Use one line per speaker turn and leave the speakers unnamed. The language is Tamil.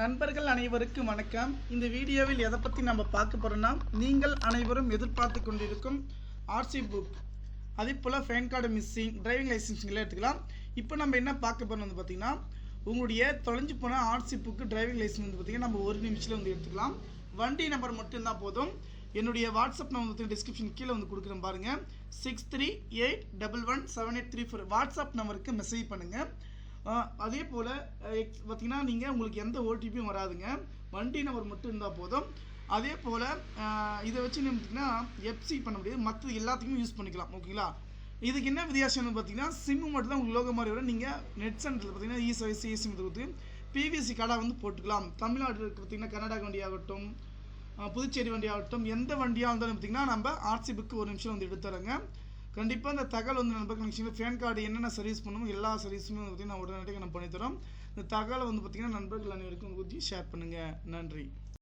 நண்பர்கள் அனைவருக்கும் வணக்கம். இந்த வீடியோவில் எதை பற்றி நம்ம பார்க்க போகிறோம்னா நீங்கள் அனைவரும் எதிர்பார்த்து கொண்டிருக்கும் ஆர்சி புக் அதே போல் ஃபேன் கார்டு மிஸ்ஸிங் டிரைவிங் லைசன்ஸுங்களே எடுத்துக்கலாம். இப்போ நம்ம என்ன பார்க்க போகிறோம் வந்து பார்த்திங்கன்னா உங்களுடைய தொலைஞ்சு போன ஆர்சி புக்கு டிரைவிங் லைசன்ஸ் வந்து பார்த்திங்கன்னா நம்ம ஒரு நிமிஷத்தில் வந்து எடுத்துக்கலாம். வண்டி நம்பர் மட்டும்தான் போதும். என்னுடைய வாட்ஸ்அப் நம்பர் வந்து டிஸ்கிரிப்ஷன் கீழே வந்து கொடுக்குறேன் பாருங்கள் six three eight double one seven eight three four WhatsApp நம்பருக்கு மெசேஜ் பண்ணுங்கள் அதே போல் பார்த்தீங்கன்னா நீங்கள் உங்களுக்கு எந்த ஓடிபியும் வராதுங்க. வண்டி நம்பர் மட்டும் இருந்தால் போதும். அதே போல் இதை வச்சு என்ன பார்த்தீங்கன்னா எஃப்சி பண்ண முடியாது. மற்ற எல்லாத்துக்குமே யூஸ் பண்ணிக்கலாம். ஓகேங்களா? இதுக்கு என்ன வித்தியாசம்னு பார்த்தீங்கன்னா சிம்மு மட்டும் தான் உங்களுக்கு லோகோ மாதிரி வரும். நீங்கள் நெட் சென்டரில் பார்த்தீங்கன்னா இ e சர்வீஸ் சிஎஸ்சி கொடுத்து பிவிசி கார்டாக வந்து போட்டுக்கலாம். தமிழ்நாட்டில் இருக்க பார்த்தீங்கன்னா கர்நாடகா வண்டி ஆகட்டும் புதுச்சேரி வண்டி ஆகட்டும் எந்த வண்டியாக இருந்தாலும் பார்த்தீங்கன்னா நம்ம ஆர்சி புக்கு ஒரு நிமிஷம் வந்து எடுத்து கண்டிப்பாக இந்த தகவல் வந்து நண்பர்கள் நிச்சயம் ஃபேன் கார்டு என்னென்ன சர்வீஸ் பண்ணணும் எல்லா சர்வீஸுமே வந்து நான் உடனடியாக நான் பண்ணித்தரோம். இந்த தகவலை வந்து பார்த்தீங்கன்னா நண்பர்கள் அனைவருக்கும் ஊற்றி ஷேர் பண்ணுங்கள் நன்றி.